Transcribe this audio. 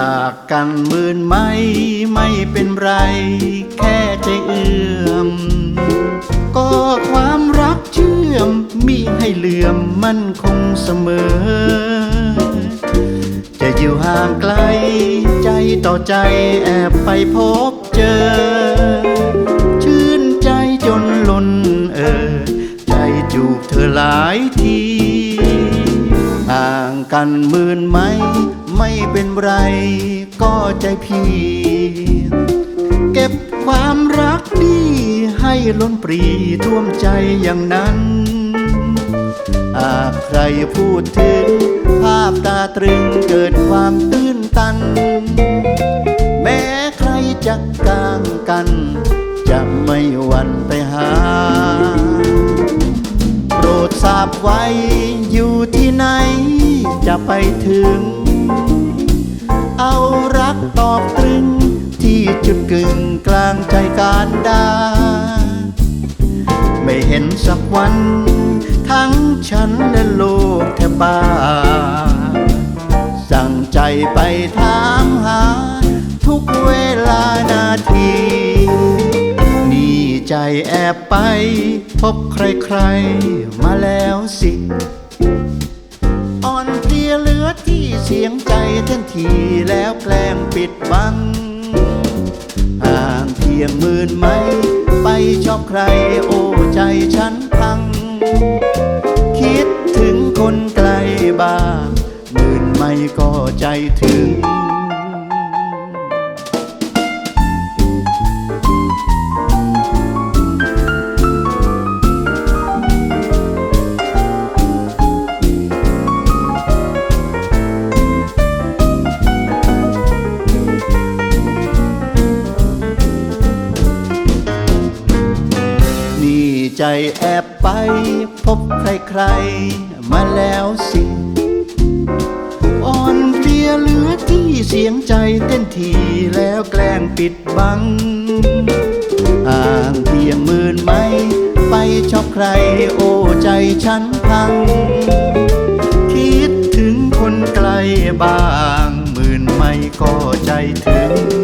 จากกันหมื่นไม่ไม่เป็นไร แค่ใจเอื้อม ก็ความรักเชื่อมมีให้เหลื่อมมั่นคงเสมอ จะอยู่ห่างไกล ใจต่อใจแอบไปพบเจอ ชื่นใจจนล้นเออ ใจจูบเธอหลายที ห่างกันหมื่นไหม ไม่เป็นไรก็ใจพี่เก็บความรักดีให้ล้นปรีท่วมใจอย่างนั้น หากใครพูดถึง ภาพตาตรึงเกิดความตื้นตัน แม้ใครจะกลางกัน จะไม่หวันไปหา โปรดทราบไว้อยู่ที่ไหนจะไปถึง รักตอกตรึง ที่จุดกึ่งกลางใจการดา ไม่เห็นสักวัน ทั้งฉันและโลกแทบบ้า สั่งใจไปถามหา ทุกเวลานาที นี่ใจแอบไป พบใครๆมาแล้วสิ อที่เสียงใจเต้นทีแล้วแกล้งปิดบัง ห่างเพียงหมื่นไหมไปชอบใครโอ้ใจฉันพัง คิดถึงคนไกลบ้างหมื่นไม่ก็ใจถึง ใจแอบไป พบใครใครมาแล้วสิอ่อนเพลียเหลือที่เสียงใจเต้นทีแล้วแกล้งปิดบังอ่างเพียงหมื่นไม่ไปชอบใครโอใจฉันพัง คิดถึงคนไกลบ้างมื่นไม่ก็ใจถึง